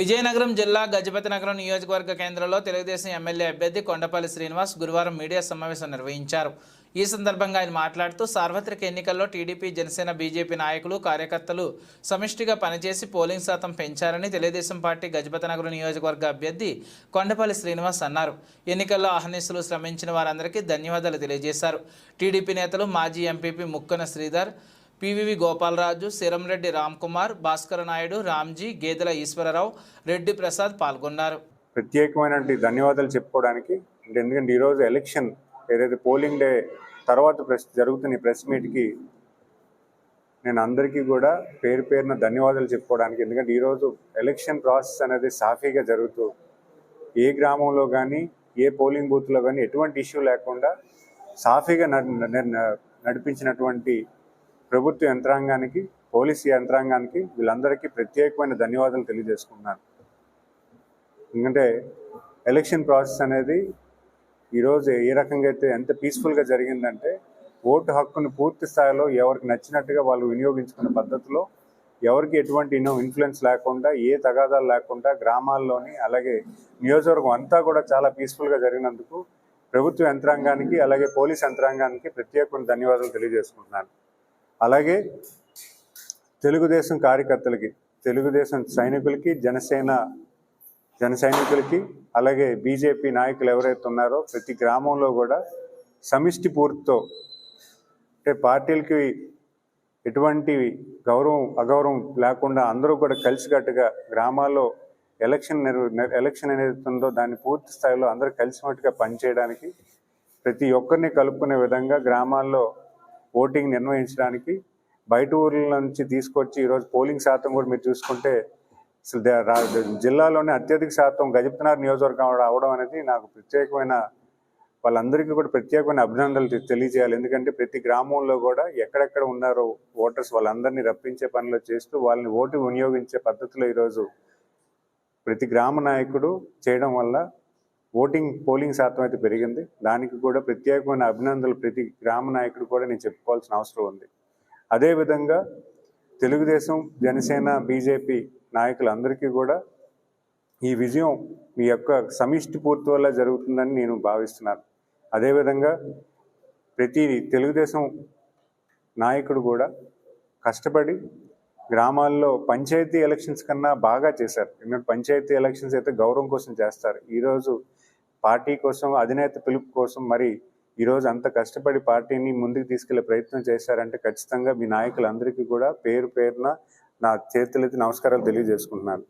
విజయనగరం జిల్లా గజపతి నగరం నియోజకవర్గ కేంద్రంలో తెలుగుదేశం ఎమ్మెల్యే అభ్యర్థి కొండపల్లి శ్రీనివాస్ గురువారం మీడియా సమావేశం నిర్వహించారు. ఈ సందర్భంగా ఆయన మాట్లాడుతూ సార్వత్రిక ఎన్నికల్లో టీడీపీ జనసేన బీజేపీ నాయకులు కార్యకర్తలు సమిష్టిగా పనిచేసి పోలింగ్ శాతం పెంచారని తెలుగుదేశం పార్టీ గజపతి నగరం నియోజకవర్గ అభ్యర్థి కొండపల్లి శ్రీనివాస్ అన్నారు. ఎన్నికల్లో అహర్నిశలు శ్రమించిన వారందరికీ ధన్యవాదాలు తెలియజేశారు. టీడీపీ నేతలు మాజీ ఎంపీపీ ముక్కన శ్రీధర్ పివివి గోపాలరాజు సిరంరెడ్డి రామ్కుమార్ భాస్కర నాయుడు రామ్జీ గేదెల ఈశ్వరరావు రెడ్డి ప్రసాద్ పాల్గొన్నారు. ప్రత్యేకమైనటువంటి ధన్యవాదాలు చెప్పుకోవడానికి అంటే ఎందుకంటే ఈరోజు ఎలక్షన్ ఏదైతే పోలింగ్ డే తర్వాత ప్రెస్ జరుగుతున్న ఈ ప్రెస్ మీట్కి నేను అందరికీ కూడా పేరు పేరున ధన్యవాదాలు చెప్పుకోవడానికి ఎందుకంటే ఈరోజు ఎలక్షన్ ప్రాసెస్ అనేది సాఫీగా జరుగుతూ ఏ గ్రామంలో కానీ ఏ పోలింగ్ బూత్లో కానీ ఎటువంటి ఇష్యూ లేకుండా సాఫీగా నడిపించినటువంటి ప్రభుత్వ యంత్రాంగానికి పోలీసు యంత్రాంగానికి వీళ్ళందరికీ ప్రత్యేకమైన ధన్యవాదాలు తెలియజేసుకున్నాను ఎందుకంటే ఎలక్షన్ ప్రాసెస్ అనేది ఈరోజు ఏ రకంగా అయితే ఎంత పీస్ఫుల్గా జరిగిందంటే ఓటు హక్కును పూర్తి స్థాయిలో ఎవరికి నచ్చినట్టుగా వాళ్ళు వినియోగించుకున్న పద్ధతిలో ఎవరికి ఎటువంటి ఇన్నో ఇన్ఫ్లుయెన్స్ లేకుండా ఏ తగాదాలు లేకుండా గ్రామాల్లోని అలాగే నియోజకవర్గం అంతా కూడా చాలా పీస్ఫుల్గా జరిగినందుకు ప్రభుత్వ యంత్రాంగానికి అలాగే పోలీస్ యంత్రాంగానికి ప్రత్యేకమైన ధన్యవాదాలు తెలియజేసుకుంటున్నాను. అలాగే తెలుగుదేశం కార్యకర్తలకి తెలుగుదేశం సైనికులకి జనసేన జన సైనికులకి అలాగే బీజేపీ నాయకులు ఎవరైతే ఉన్నారో ప్రతి గ్రామంలో కూడా సమిష్టి పూర్తితో అంటే పార్టీలకి ఎటువంటి గౌరవం అగౌరవం లేకుండా అందరూ కూడా కలిసికట్టుగా గ్రామాల్లో ఎలక్షన్ ఎలక్షన్ అనేది ఉందో దాన్ని పూర్తి స్థాయిలో అందరూ కలిసిమట్టుగా పనిచేయడానికి ప్రతి ఒక్కరిని కలుపుకునే విధంగా గ్రామాల్లో ఓటింగ్ నిర్వహించడానికి బయట ఊర్ల నుంచి తీసుకొచ్చి ఈరోజు పోలింగ్ శాతం కూడా మీరు చూసుకుంటే అసలు జిల్లాలోనే అత్యధిక శాతం గజపతినార్ నియోజకవర్గం అవడం అనేది నాకు ప్రత్యేకమైన వాళ్ళందరికీ కూడా ప్రత్యేకమైన అభినందనలు తెలియజేయాలి. ఎందుకంటే ప్రతి గ్రామంలో కూడా ఎక్కడెక్కడ ఉన్నారో ఓటర్స్ వాళ్ళందరినీ రప్పించే పనిలో చేస్తూ వాళ్ళని ఓటు వినియోగించే పద్ధతిలో ఈరోజు ప్రతి గ్రామ నాయకుడు చేయడం వల్ల ఓటింగ్ పోలింగ్ శాతం అయితే పెరిగింది. దానికి కూడా ప్రత్యేకమైన అభినందనలు ప్రతి గ్రామ నాయకుడు కూడా నేను చెప్పుకోవాల్సిన అవసరం ఉంది. అదేవిధంగా తెలుగుదేశం జనసేన బీజేపీ నాయకులందరికీ కూడా ఈ విజయం మీ యొక్క సమిష్టి పూర్తి వల్ల జరుగుతుందని నేను భావిస్తున్నాను. అదేవిధంగా ప్రతి తెలుగుదేశం నాయకుడు కూడా కష్టపడి గ్రామాల్లో పంచాయతీ ఎలక్షన్స్ కన్నా బాగా చేశారు. ఎందుకంటే పంచాయతీ ఎలక్షన్స్ అయితే గౌరవం కోసం చేస్తారు. ఈరోజు పార్టీ కోసం అధినేత పిలుపు కోసం మరి ఈరోజు అంత కష్టపడి పార్టీని ముందుకు తీసుకెళ్ళే ప్రయత్నం చేశారంటే ఖచ్చితంగా మీ నాయకులందరికీ కూడా పేరు పేరున నా చేతులెత్తి నమస్కారాలు తెలియజేసుకుంటున్నాను.